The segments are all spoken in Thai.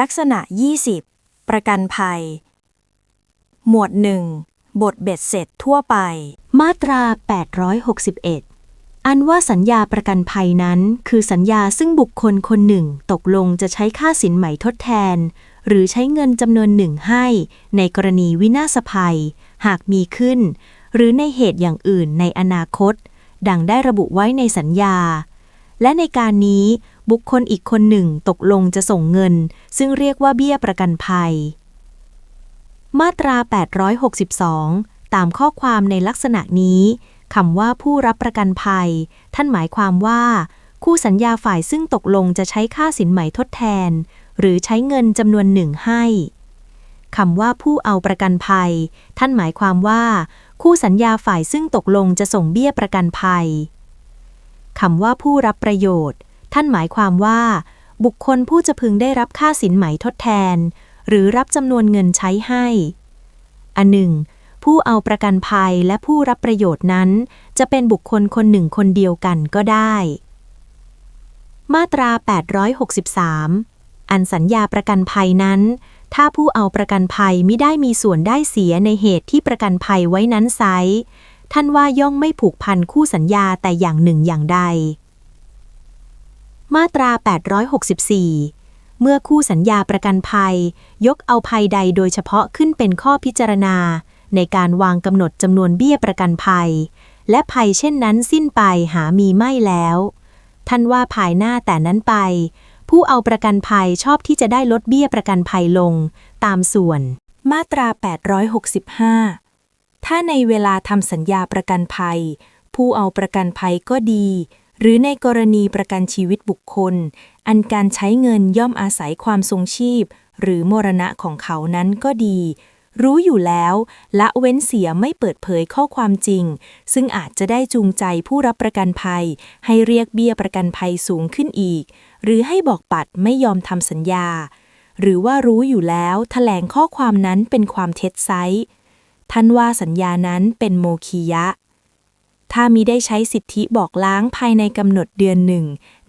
ลักษณะ 20 ประกันภัย หมวด 1 บทเบ็ดเสร็จทั่วไป มาตรา 861 อันว่าสัญญาประกันภัยนั้น คือสัญญาซึ่งบุคคลคนหนึ่งตกลงจะใช้ค่าสินไหมทดแทน หรือใช้เงินจำนวนหนึ่งให้ ในกรณีวินาศภัย หากมีขึ้น หรือในเหตุอย่างอื่นในอนาคต ดังได้ระบุไว้ในสัญญา และในการนี้ บุคคลอีกคนหนึ่งตกลงจะส่งเงิน ซึ่งเรียกว่าเบี้ยประกันภัย มาตรา 862 ตามข้อความในลักษณะนี้คำว่าผู้รับประกันภัย ท่านหมายความว่า คู่สัญญาฝ่ายซึ่งตกลงจะใช้ค่าสินไหมทดแทน หรือใช้เงินจำนวนหนึ่งให้คำว่าผู้เอาประกันภัย ท่านหมายความว่า คู่สัญญาฝ่ายซึ่งตกลงจะส่งเบี้ยประกันภัยคำว่าผู้รับประโยชน์ ท่านหมายความว่า บุคคลผู้จะพึงได้รับค่าสินไหมทดแทน หรือรับจำนวนเงินใช้ให้ อันหนึ่ง ผู้เอาประกันภัยและผู้รับประโยชน์นั้น จะเป็นบุคคลคนหนึ่งคนเดียวกันก็ได้ มาตรา 863 อันสัญญาประกันภัยนั้นถ้าผู้เอาประกันภัยไม่ได้มีส่วนได้เสียในเหตุที่ประกันภัยไว้นั้นไซท่านว่าย่อมไม่ผูกพันคู่สัญญาแต่อย่างหนึ่งอย่างใด มาตรา 864 เมื่อคู่สัญญาประกันภัย ยกเอาภัยใดโดยเฉพาะขึ้นเป็นข้อพิจารณา ในการวางกำหนดจำนวนเบี้ยประกันภัย และภัยเช่นนั้นสิ้นไปหามีไม่แล้ว ท่านว่าภายหน้าแต่นั้นไป ผู้เอาประกันภัยชอบที่จะได้ลดเบี้ยประกันภัยลง ตามส่วน มาตรา 865 ถ้าในเวลาทำสัญญาประกันภัย ผู้เอาประกันภัยก็ดี หรือในกรณีประกันชีวิตบุคคล อันการใช้เงินย่อมอาศัยความทรงชีพ หรือมรณะของเขานั้นก็ดี รู้อยู่แล้ว ละเว้นเสียไม่เปิดเผยข้อความจริง ซึ่งอาจจะได้จูงใจผู้รับประกันภัย ให้เรียกเบี้ยประกันภัยสูงขึ้นอีก หรือให้บอกปัดไม่ยอมทำสัญญา หรือว่ารู้อยู่แล้วแถลงข้อความนั้นเป็นความเท็จไซท่านว่าสัญญานั้นเป็นโมคียะ ถ้ามิได้ใช้สิทธิบอกล้างภายในกำหนดเดือนหนึ่ง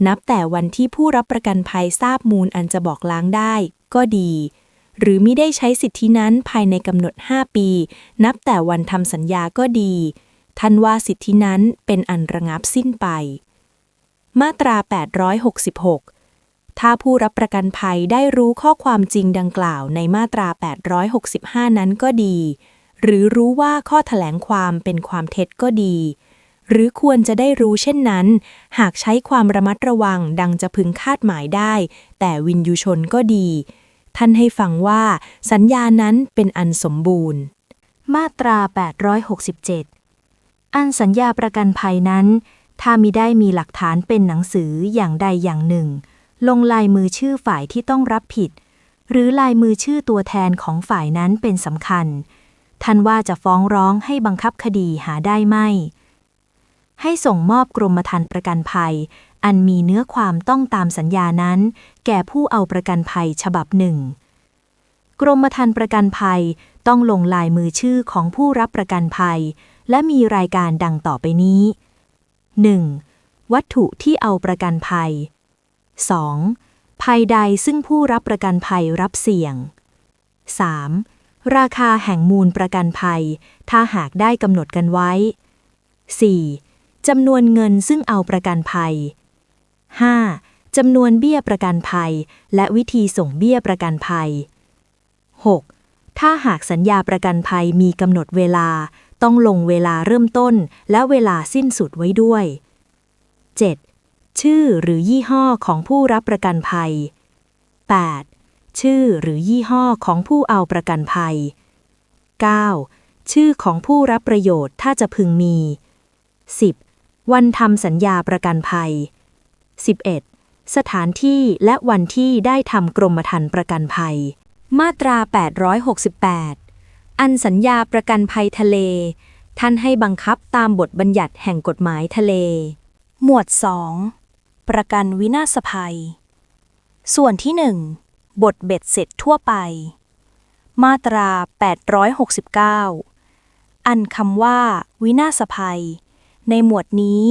นับแต่วันที่ผู้รับประกันภัยทราบมูลอันจะบอกล้างได้ ก็ดี หรือมิได้ใช้สิทธินั้นภายในกำหนด 5 ปี นับแต่วันทำสัญญาก็ดี ท่านว่าสิทธินั้นเป็นอันระงับสิ้นไป มาตรา 866ถ้าผู้รับประกันภัยได้รู้ข้อความจริงดังกล่าวในมาตรา 865 นั้นก็ดี หรือรู้ว่าข้อแถลงความเป็นความเท็จก็ดี หรือควรจะได้รู้เช่นนั้น หากใช้ความระมัดระวังดังจะพึงคาดหมายได้ แต่วินยูชนก็ดี ท่านให้ฟังว่า สัญญานั้นเป็นอันสมบูรณ์ มาตรา 867 อันสัญญาประกันภัยนั้น ถ้ามิได้มีหลักฐานเป็นหนังสืออย่างใดอย่างหนึ่ง ลงลายมือชื่อฝ่ายที่ต้องรับผิด หรือลายมือชื่อตัวแทนของฝ่ายนั้นเป็นสำคัญท่านว่าจะฟ้องร้องให้บังคับคดีหาได้ไหม่ ให้ส่งมอบกรมธรรม์ประกันภัย อันมีเนื้อความต้องตามสัญญานั้น แก่ผู้เอาประกันภัยฉบับหนึ่ง กรมธรรม์ประกันภัยต้องลงลายมือชื่อของผู้รับประกันภัย และมีรายการดังต่อไปนี้ 1. วัตถุที่เอาประกันภัย 2. ภัยใดซึ่งผู้รับประกันภัยรับเสี่ยง 3. ราคาแห่งมูลประกันภัย ถ้าหากได้กำหนดกันไว้ 4. จำนวนเงินซึ่งเอาประกันภัย 5. จำนวนเบี้ยประกันภัย และวิธีส่งเบี้ยประกันภัย 6. ถ้าหากสัญญาประกันภัยมีกำหนดเวลา ต้องลงเวลาเริ่มต้นและเวลาสิ้นสุดไว้ด้วย 7. ชื่อหรือยี่ห้อของผู้รับประกันภัย 8. ชื่อหรือยี่ห้อของผู้เอาประกันภัย 9. ชื่อของผู้รับประโยชน์ถ้าจะพึงมี 10. วันทำสัญญาประกันภัย 11. สถานที่และวันที่ได้ทำกรมธรรม์ประกันภัย มาตรา 868 อันสัญญาประกันภัยทะเล ท่านให้บังคับตามบทบัญญัติแห่งกฎหมายทะเล หมวด 2 ประกันวินาศภัย ส่วนที่ 1 บทเบ็ดเสร็จทั่วไป มาตรา 869 อันคำว่า วินาศภัย ในหมวดนี้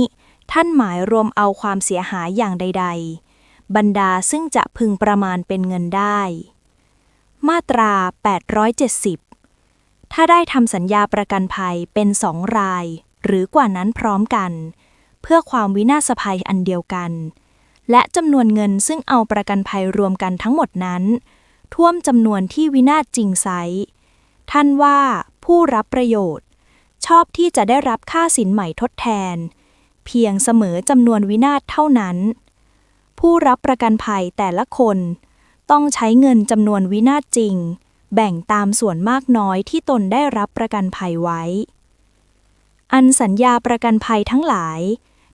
ท่านหมายรวมเอาความเสียหายอย่างใด ๆ บรรดาซึ่งจะพึงประมาณเป็นเงินได้ มาตรา 870 ถ้าได้ทำสัญญาประกันภัยเป็นสองราย หรือกว่านั้นพร้อมกัน เพื่อความวินาศภัยอันเดียวกัน และจำนวนเงินซึ่งเอาประกันภัยรวมกันทั้งหมดนั้น ท่วมจำนวนที่วินาศจริงไซส์ท่านว่าผู้รับประโยชน์ ชอบที่จะได้รับค่าสินใหม่ทดแทน เพียงเสมอจำนวนวินาศเท่านั้น ผู้รับประกันภัยแต่ละคน ต้องใช้เงินจำนวนวินาศจริง แบ่งตามส่วนมากน้อยที่ตนได้รับประกันภัยไว้ อันสัญญาประกันภัยทั้งหลาย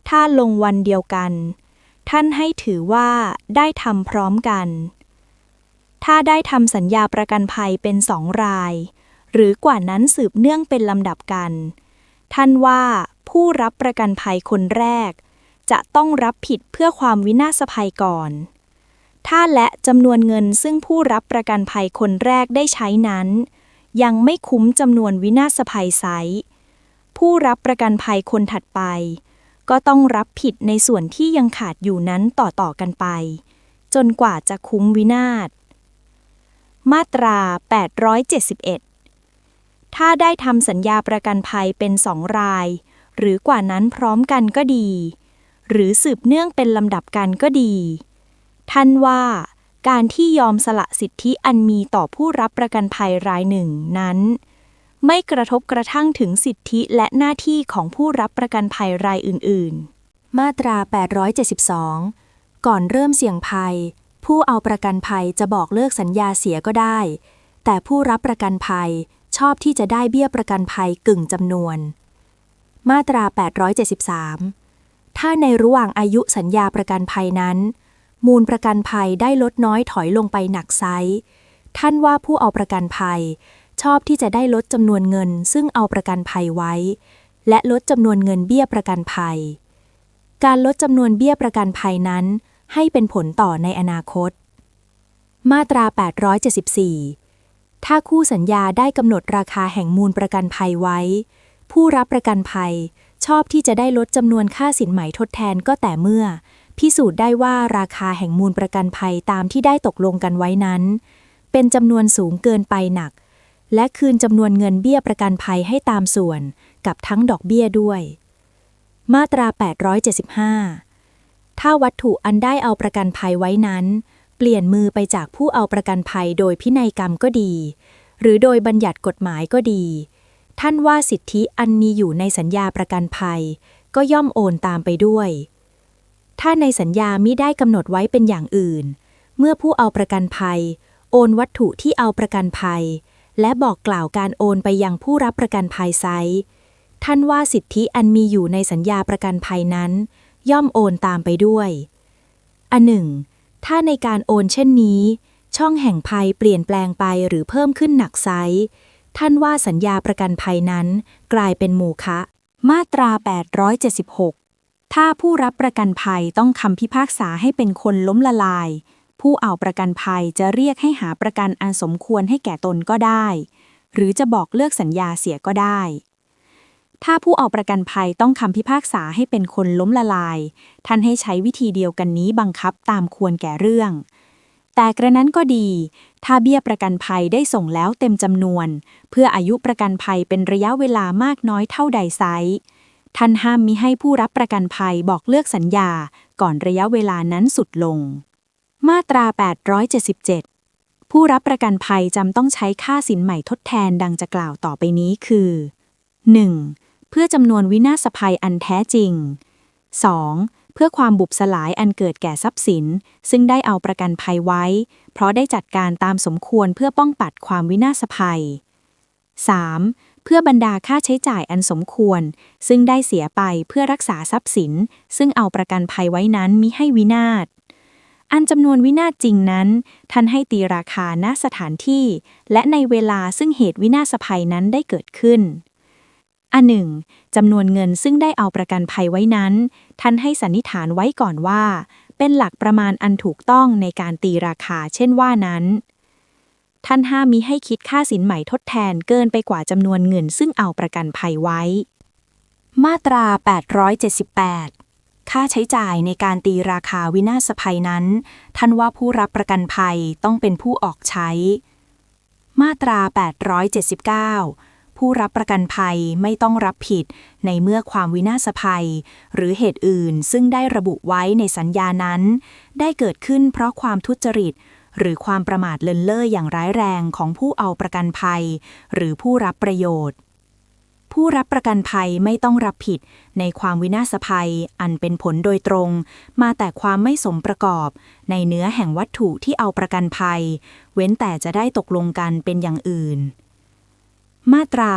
ถ้าลงวันเดียวกัน ท่านให้ถือว่าได้ทำพร้อมกัน ถ้าได้ทำสัญญาประกันภัยเป็นสองราย หรือกว่านั้นสืบเนื่องเป็นลำดับกัน ท่านว่าผู้รับประกันภัยคนแรก จะต้องรับผิดเพื่อความวินาศภัยก่อน ถ้าและจำนวนเงินซึ่งผู้รับประกันภัยคนแรกได้ใช้นั้น ยังไม่คุ้มจำนวนวินาศภัยไซส์ผู้รับประกันภัยคนถัดไป ก็ต้องรับผิดในส่วนที่ยังขาดอยู่นั้นต่อๆกันไป จนกว่าจะคุ้มวินาศมาตรา 871 ถ้าได้ทำสัญญาประกันภัยเป็นสองราย หรือกว่านั้นพร้อมกันก็ดี หรือสืบเนื่องเป็นลำดับกันก็ดี ท่านว่าการที่ยอมสละสิทธิอันมีต่อผู้รับประกันภัยรายหนึ่งนั้น ไม่กระทบกระทั่งถึงสิทธิและหน้าที่ของผู้รับประกันภัยรายอื่น ๆ มาตรา 872 ก่อนเริ่มเสี่ยงภัย ผู้เอาประกันภัยจะบอกเลิกสัญญาเสียก็ได้ แต่ผู้รับประกันภัย ชอบที่จะได้เบี้ยประกันภัยกึ่งจำนวน มาตรา 873 ถ้าในระหว่างอายุสัญญาประกันภัยนั้น มูลประกันภัยได้ลดน้อยถอยลงไปหนักไซส์ท่านว่าผู้เอาประกันภัย ชอบที่จะได้ลดจำนวนเงิน ซึ่งเอาประกันภัยไว้ และลดจำนวนเงินเบี้ยประกันภัย การลดจำนวนเบี้ยประกันภัยนั้น ให้เป็นผลต่อในอนาคต มาตรา 874 ถ้าคู่สัญญาได้กำหนดราคาแห่งมูลประกันภัยไว้ ผู้รับประกันภัย ชอบที่จะได้ลดจำนวนค่าสินไหมทดแทนก็แต่เมื่อ พิสูจน์ได้ว่าราคาแห่งมูลประกันภัยตามที่ได้ตกลงกันไว้นั้น เป็นจำนวนสูงเกินไปหนัก และคืนจำนวนเงินเบี้ยประกันภัยให้ตามส่วน กับทั้งดอกเบี้ยด้วย มาตรา 875 ถ้าวัตถุอันได้เอาประกันภัยไว้นั้น ปลี่ยนมือไปจากผู้เอาประกันภัยโดยพินัยกรรมก็ดี หรือโดยบัญญัติกฎหมายก็ดี ท่านว่าสิทธิอันมีอยู่ในสัญญาประกันภัย ก็ย่อมโอนตามไปด้วย ถ้าในสัญญามิได้กำหนดไว้เป็นอย่างอื่น เมื่อผู้เอาประกันภัย โอนวัตถุที่เอาประกันภัย และบอกกล่าวการโอนไปยังผู้รับประกันภัยไซท่านว่าสิทธิอันมีอยู่ในสัญญาประกันภัยนั้น ย่อมโอนตามไปด้วย อันหนึ่ง ถ้าในการโอนเช่นนี้ ช่องแห่งภัยเปลี่ยนแปลงไปหรือเพิ่มขึ้นหนักไซท่านว่าสัญญาประกันภัยนั้น กลายเป็นโมฆะมาตรา 876 ถ้าผู้รับประกันภัยต้องคำพิพากษาให้เป็นคนล้มละลาย ผู้เอาประกันภัยจะเรียกให้หาประกันอันสมควรให้แก่ตนก็ได้ หรือจะบอกเลิกสัญญาเสียก็ได้ ถ้าผู้เอาประกันภัยต้องคำพิพากษาให้เป็นคนล้มละลาย ท่านให้ใช้วิธีเดียวกันนี้บังคับตามควรแก่เรื่อง แต่กระนั้นก็ดี ถ้าเบี้ยประกันภัยได้ส่งแล้วเต็มจำนวน เพื่ออายุประกันภัยเป็นระยะเวลามากน้อยเท่าใดไซส์ท่านห้ามมิให้ผู้รับประกันภัยบอกเลิกสัญญาก่อนระยะเวลานั้นสุดลง มาตรา 877 ผู้รับประกันภัยจำต้องใช้ค่าสินใหม่ทดแทนดังจะกล่าวต่อไปนี้คือ 1. เพื่อจำนวนวินาศภัยอันแท้จริง 2. เพื่อความบุบสลายอันเกิดแก่ทรัพย์สิน ซึ่งได้เอาประกันภัยไว้ เพราะได้จัดการตามสมควรเพื่อป้องปัดความวินาศภัย 3. เพื่อบรรดาค่าใช้จ่ายอันสมควร ซึ่งได้เสียไปเพื่อรักษาทรัพย์สิน ซึ่งเอาประกันภัยไว้นั้นมิให้วินาศอันจำนวนวินาศจริงนั้น ท่านให้ตีราคาณสถานที่ และในเวลาซึ่งเหตุวินาศภัยนั้นได้เกิดขึ้น อันหนึ่งจำนวนเงินซึ่งได้เอาประกันภัยไว้นั้น ท่านให้สันนิษฐานไว้ก่อนว่า เป็นหลักประมาณอันถูกต้องในการตีราคาเช่นว่านั้น ท่านห้ามมิให้คิดค่าสินใหม่ทดแทนเกินไปกว่าจำนวนเงินซึ่งเอาประกันภัยไว้ มาตรา 878 ค่าใช้จ่ายในการตีราคาวินาศภัยนั้น ท่านว่าผู้รับประกันภัยต้องเป็นผู้ออกใช้ มาตรา 879 ผู้รับประกันภัยไม่ต้องรับผิด ในเมื่อความวินาศภัย หรือเหตุอื่นซึ่งได้ระบุไว้ในสัญญานั้น ได้เกิดขึ้นเพราะความทุจริต หรือความประมาทเลินเล่ออย่างร้ายแรงของผู้เอาประกันภัย หรือผู้รับประโยชน์ผู้รับประกันภัยไม่ต้องรับผิดในความวินาศภัย อันเป็นผลโดยตรง มาแต่ความไม่สมประกอบ ในเนื้อแห่งวัตถุที่เอาประกันภัย เว้นแต่จะได้ตกลงกันเป็นอย่างอื่น มาตรา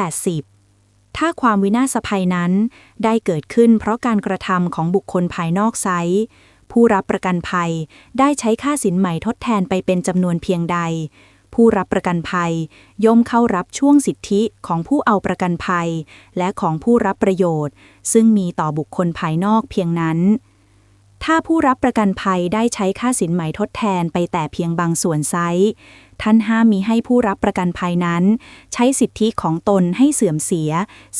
880 ถ้าความวินาศภัยนั้นได้เกิดขึ้นเพราะการกระทำของบุคคลภายนอกไซต์ผู้รับประกันภัยได้ใช้ค่าสินใหม่ทดแทนไปเป็นจำนวนเพียงใด ผู้รับประกันภัย ย่อมเข้ารับช่วงสิทธิของผู้เอาประกันภัย และของผู้รับประโยชน์ ซึ่งมีต่อบุคคลภายนอกเพียงนั้น ถ้าผู้รับประกันภัยได้ใช้ค่าสินไหมทดแทนไปแต่เพียงบางส่วนไซส์ท่านห้ามมีให้ผู้รับประกันภัยนั้น ใช้สิทธิของตนให้เสื่อมเสีย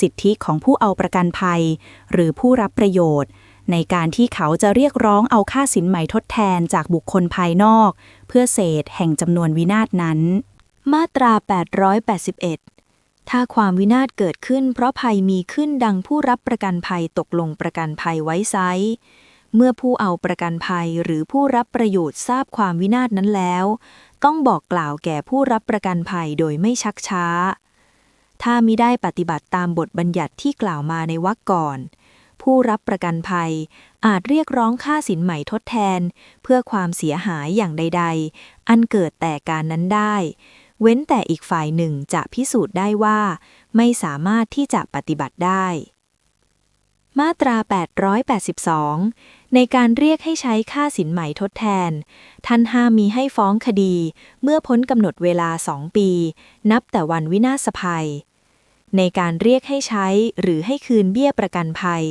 สิทธิของผู้เอาประกันภัย หรือผู้รับประโยชน์ ในการที่เขาจะเรียกร้องเอาค่าสินไหมทดแทนจากบุคคลภายนอก เพื่อเศษแห่งจำนวนวินาศนั้น มาตรา 881 ถ้าความวินาศเกิดขึ้นเพราะภัยมีขึ้นดังผู้รับประกันภัยตกลงประกันภัยไว้ไซส์ เมื่อผู้เอาประกันภัยหรือผู้รับประโยชน์ทราบความวินาศนั้นแล้ว ต้องบอกกล่าวแก่ผู้รับประกันภัยโดยไม่ชักช้า ถ้ามิได้ปฏิบัติตามบทบัญญัติที่กล่าวมาในวรรคก่อน ผู้รับประกันภัยอาจเรียกร้องค่าสินใหม่ทดแทน เพื่อความเสียหายอย่างใด ๆ อันเกิดแต่การนั้นได้ เว้นแต่อีกฝ่ายหนึ่งจะพิสูจน์ได้ว่า ไม่สามารถที่จะปฏิบัติได้มาตรา 882 ในการเรียกให้ใช้ค่าสินใหม่ทดแทน ท่านห้ามมีให้ฟ้องคดี เมื่อพ้นกำหนดเวลาสองปี นับแต่วันวินาศภัย ในการเรียกให้ใช้หรือให้คืนเบี้ยประกันภัย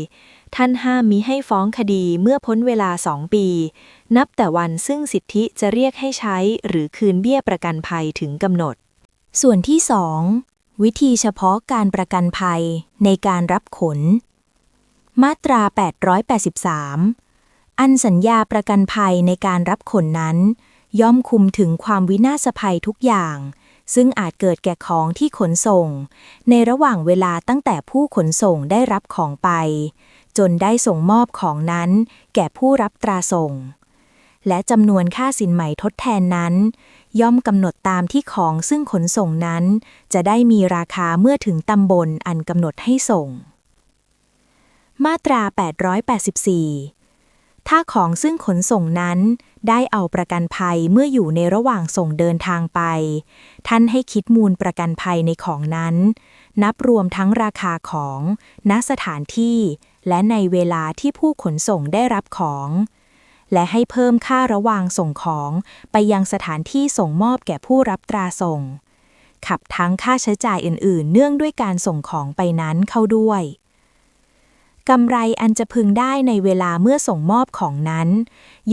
ท่านห้ามมิให้ฟ้องคดีเมื่อพ้นเวลาสองปี นับแต่วันซึ่งสิทธิจะเรียกให้ใช้หรือคืนเบี้ยประกันภัยถึงกำหนด ส่วนที่2วิธีเฉพาะการประกันภัยในการรับขน มาตรา 883 อันสัญญาประกันภัยในการรับขนนั้น ย่อมคุมถึงความวินาศภัยทุกอย่าง ซึ่งอาจเกิดแก่ของที่ขนส่ง ในระหว่างเวลาตั้งแต่ผู้ขนส่งได้รับของไป จนได้ส่งมอบของนั้น แก่ผู้รับตราส่ง และจำนวนค่าสินไหมทดแทนนั้น ย่อมกำหนดตามที่ของซึ่งขนส่งนั้น จะได้มีราคาเมื่อถึงตำบลอันกำหนดให้ส่ง มาตรา 884 ถ้าของซึ่งขนส่งนั้น ได้เอาประกันภัยเมื่ออยู่ในระหว่างส่งเดินทางไป ท่านให้คิดมูลประกันภัยในของนั้น นับรวมทั้งราคาของ ณ สถานที่ และในเวลาที่ผู้ขนส่งได้รับของ และให้เพิ่มค่าระหว่างส่งของไปยังสถานที่ส่งมอบแก่ผู้รับตราส่ง ขับทั้งค่าใช้จ่ายอื่น ๆ เนื่องด้วยการส่งของไปนั้นเข้าด้วย กำไรอันจะพึงได้ในเวลาเมื่อส่งมอบของนั้น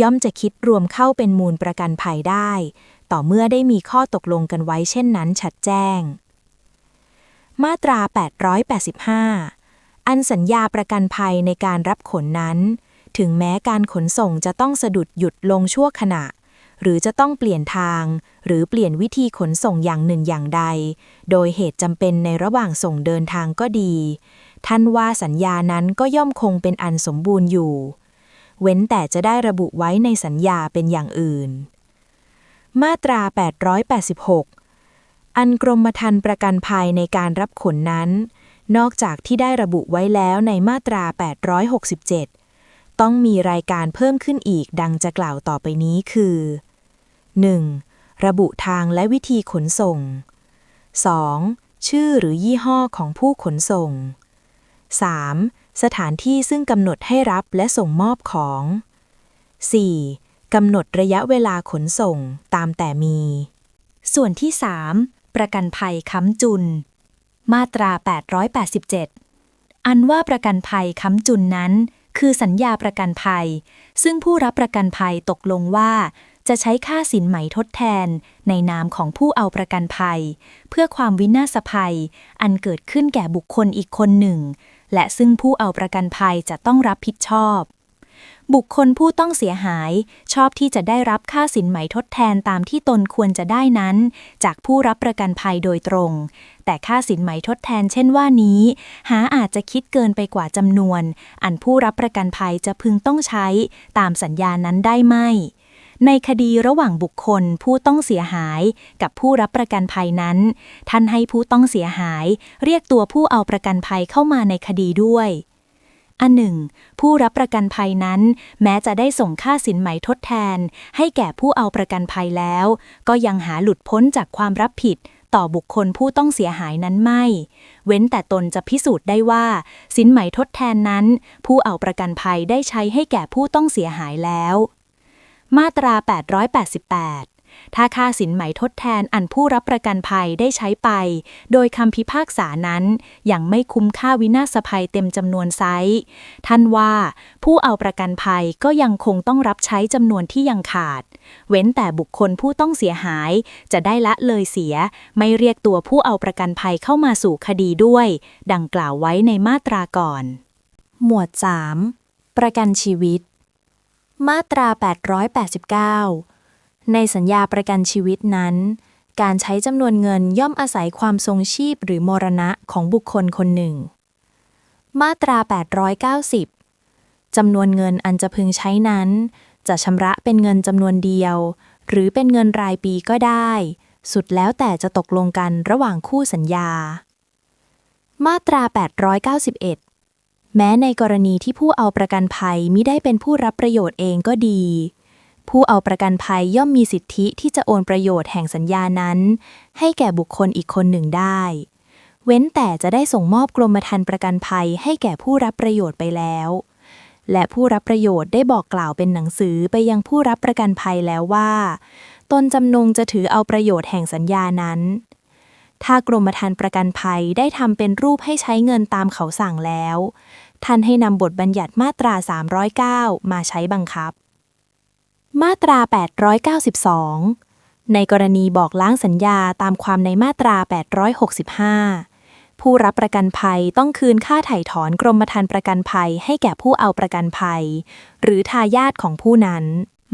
ย่อมจะคิดรวมเข้าเป็นมูลประกันภัยได้ ต่อเมื่อได้มีข้อตกลงกันไว้เช่นนั้นชัดแจ้ง มาตรา 885 อันสัญญาประกันภัยในการรับขนนั้น ถึงแม้การขนส่งจะต้องสะดุดหยุดลงชั่วขณะ หรือจะต้องเปลี่ยนทาง หรือเปลี่ยนวิธีขนส่งอย่างหนึ่งอย่างใด โดยเหตุจำเป็นในระหว่างส่งเดินทางก็ดี ท่านว่าสัญญานั้นก็ย่อมคงเป็นอันสมบูรณ์อยู่ เว้นแต่จะได้ระบุไว้ในสัญญาเป็นอย่างอื่น มาตรา 886 อันกรมธรรม์ประกันภัยในการรับขนนั้น นอกจากที่ได้ระบุไว้แล้วในมาตรา 867 ต้องมีรายการเพิ่มขึ้นอีกดังจะกล่าวต่อไปนี้คือ 1. ระบุทางและวิธีขนส่ง 2. ชื่อหรือยี่ห้อของผู้ขนส่ง 3. สถานที่ซึ่งกำหนดให้รับและส่งมอบของ 4. กำหนดระยะเวลาขนส่งตามแต่มี ส่วนที่ 3. ประกันภัยค้ำจุน มาตรา 887 อันว่าประกันภัยค้ำจุนนั้น คือสัญญาประกันภัย ซึ่งผู้รับประกันภัยตกลงว่า จะใช้ค่าสินไหมทดแทน ในนามของผู้เอาประกันภัย เพื่อความวินาศภัย อันเกิดขึ้นแก่บุคคลอีกคนหนึ่ง และซึ่งผู้เอาประกันภัยจะต้องรับผิดชอบ บุคคลผู้ต้องเสียหายชอบที่จะได้รับค่าสินไหมทดแทนตามที่ตนควรจะได้นั้น จากผู้รับประกันภัยโดยตรง แต่ค่าสินไหมทดแทนเช่นว่านี้ หาอาจจะคิดเกินไปกว่าจำนวน อันผู้รับประกันภัยจะพึงต้องใช้ตามสัญญานั้นได้ไหม ในคดีระหว่างบุคคลผู้ต้องเสียหายกับผู้รับประกันภัยนั้น ท่านให้ผู้ต้องเสียหาย เรียกตัวผู้เอาประกันภัยเข้ามาในคดีด้วย อันหนึ่ง ผู้รับประกันภัยนั้น แม้จะได้ส่งค่าสินไหมทดแทน ให้แก่ผู้เอาประกันภัยแล้ว ก็ยังหาหลุดพ้นจากความรับผิดต่อบุคคลผู้ต้องเสียหายนั้นไม่ เว้นแต่ตนจะพิสูจน์ได้ว่า สินไหมทดแทนนั้น ผู้เอาประกันภัยได้ใช้ให้แก่ผู้ต้องเสียหายแล้ว มาตรา 888 ถ้าค่าสินไหมทดแทนอันผู้รับประกันภัยได้ใช้ไป โดยคำพิพากษานั้นยังไม่คุ้มค่าวินาศภัยเต็มจำนวนไซส์ท่านว่า ผู้เอาประกันภัยก็ยังคงต้องรับใช้จำนวนที่ยังขาด เว้นแต่บุคคลผู้ต้องเสียหายจะได้ละเลยเสีย ไม่เรียกตัวผู้เอาประกันภัยเข้ามาสู่คดีด้วย ดังกล่าวไว้ในมาตราก่อน หมวด 3 ประกันชีวิต มาตรา 889 ในสัญญาประกันชีวิตนั้น การใช้จำนวนเงินย่อมอาศัยความทรงชีพหรือมรณะของบุคคลคนหนึ่ง มาตรา 890 จำนวนเงินอันจะพึงใช้นั้น จะชำระเป็นเงินจำนวนเดียว หรือเป็นเงินรายปีก็ได้ สุดแล้วแต่จะตกลงกันระหว่างคู่สัญญา มาตรา 891 แม้ในกรณีที่ผู้เอาประกันภัยมิได้เป็นผู้รับประโยชน์เองก็ดี ผู้เอาประกันภัยย่อมมีสิทธิที่จะโอนประโยชน์แห่งสัญญานั้น ให้แก่บุคคลอีกคนหนึ่งได้ เว้นแต่จะได้ส่งมอบกรมธรรม์ประกันภัยให้แก่ผู้รับประโยชน์ไปแล้ว และผู้รับประโยชน์ได้บอกกล่าวเป็นหนังสือไปยังผู้รับประกันภัยแล้วว่า ตนจำนงจะถือเอาประโยชน์แห่งสัญญานั้น ถ้ากรมธรรม์ประกันภัยได้ทำเป็นรูปให้ใช้เงินตามเขาสั่งแล้ว ท่านให้นำบทบัญญัติมาตรา 309 มาใช้บังคับ มาตรา 892 ในกรณีบอกล้างสัญญาตามความในมาตรา 865 ผู้รับประกันภัยต้องคืนค่าไถ่ถอนกรมธรรม์ประกันภัยให้แก่ผู้เอาประกันภัย หรือทายาทของผู้นั้น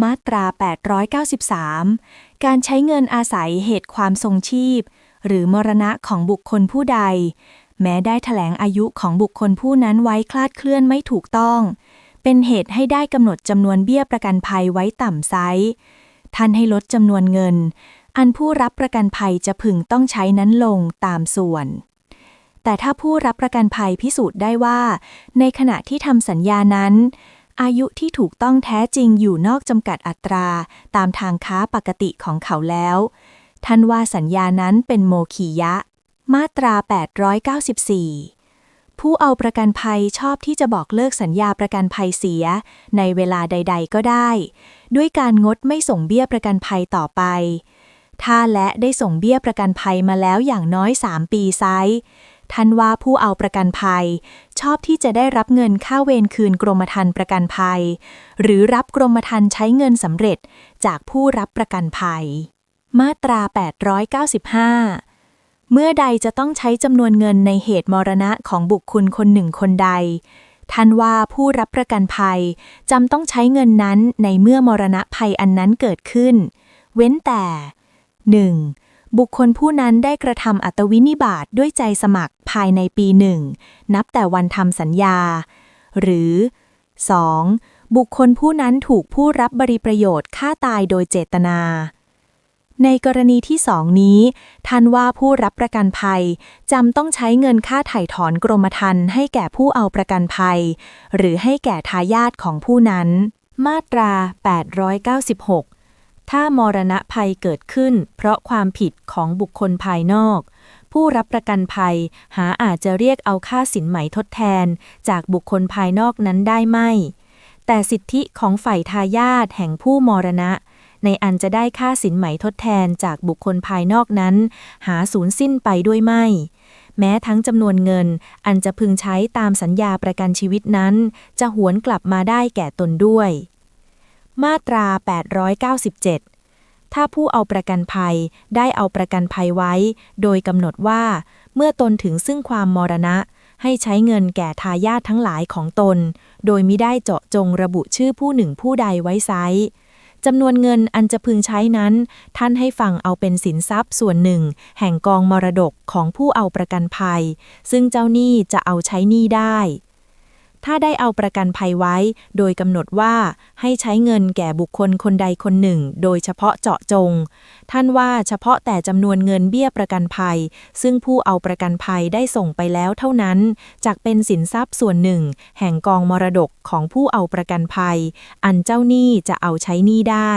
มาตรา 893 การใช้เงินอาศัยเหตุความทรงชีพ หรือมรณะของบุคคลผู้ใด แม้ได้แถลงอายุของบุคคลผู้นั้นไว้คลาดเคลื่อนไม่ถูกต้อง เป็นเหตุให้ได้กำหนดจำนวนเบี้ยประกันภัยไว้ต่ำไซส์ท่านให้ลดจำนวนเงิน อันผู้รับประกันภัยจะพึงต้องใช้นั้นลงตามส่วน แต่ถ้าผู้รับประกันภัยพิสูจน์ได้ว่า ในขณะที่ทำสัญญานั้นอายุที่ถูกต้องแท้จริงอยู่นอกจำกัดอัตราตามทางค้าปกติของเขาแล้ว ท่านว่าสัญญานั้นเป็นโมคียะ มาตรา 894 ผู้เอาประกันภัยชอบที่จะบอกเลิกสัญญาประกันภัยเสีย ในเวลาใด ๆ ก็ได้ ด้วยการงดไม่ส่งเบี้ยประกันภัยต่อไป ถ้าและได้ส่งเบี้ยประกันภัยมาแล้วอย่างน้อย 3 ปีไซท่านว่าผู้เอาประกันภัย ชอบที่จะได้รับเงินค่าเวรคืนกรมธรรม์ประกันภัย หรือรับกรมธรรม์ใช้เงินสำเร็จจากผู้รับประกันภัย มาตรา 895 เมื่อใดจะต้องใช้จำนวนเงินในเหตุมรณะของบุคคลคนหนึ่งคนใด ท่านว่าผู้รับประกันภัยจำต้องใช้เงินนั้นในเมื่อมรณะภัยอันนั้นเกิดขึ้น เว้นแต่ 1. บุคคลผู้นั้นได้กระทำอัตวินิบาตด้วยใจสมัครภายในปีหนึ่งนับแต่วันทำสัญญา หรือ 2. บุคคลผู้นั้นถูกผู้รับบริประโยชน์ฆ่าตายโดยเจตนา ในกรณีที่สองนี้ท่านว่าผู้รับประกันภัยจำต้องใช้เงินค่าไถ่ถอนกรมธรรม์ให้แก่ผู้เอาประกันภัย หรือให้แก่ทายาทของผู้นั้น มาตรา 896 ถ้ามรณะภัยเกิดขึ้น เพราะความผิดของบุคคลภายนอก ผู้รับประกันภัยหาอาจจะเรียกเอาค่าสินไหมทดแทน จากบุคคลภายนอกนั้นได้ไม่ แต่สิทธิของฝ่ายทายาทแห่งผู้มรณะ ในอันจะได้ค่าสินไหมทดแทนจากบุคคลภายนอกนั้น หาสูญสิ้นไปด้วยไม่ แม้ทั้งจำนวนเงิน อันจะพึงใช้ตามสัญญาประกันชีวิตนั้น จะหวนกลับมาได้แก่ตนด้วย มาตรา 897ถ้าผู้เอาประกันภัยได้เอาประกันภัยไว้ โดยกำหนดว่า เมื่อตนถึงซึ่งความมรณะ ให้ใช้เงินแก่ทายาททั้งหลายของตน โดยมิได้เจาะจงระบุชื่อผู้หนึ่งผู้ใดไว้ไซ จำนวนเงินอันจะพึงใช้นั้น ท่านให้ฟังเอาเป็นสินทรัพย์ส่วนหนึ่ง แห่งกองมรดกของผู้เอาประกันภัย ซึ่งเจ้าหนี้จะเอาใช้หนี้ได้ ถ้าได้เอาประกันภัยไว้ โดยกำหนดว่าให้ใช้เงินแก่บุคคลคนใดคนหนึ่ง โดยเฉพาะเจาะจง ท่านว่าเฉพาะแต่จำนวนเงินเบี้ยประกันภัย ซึ่งผู้เอาประกันภัยได้ส่งไปแล้วเท่านั้นจักเป็นสินทรัพย์ส่วนหนึ่ง แห่งกองมรดกของผู้เอาประกันภัย อันเจ้าหนี้จะเอาใช้หนี้ได้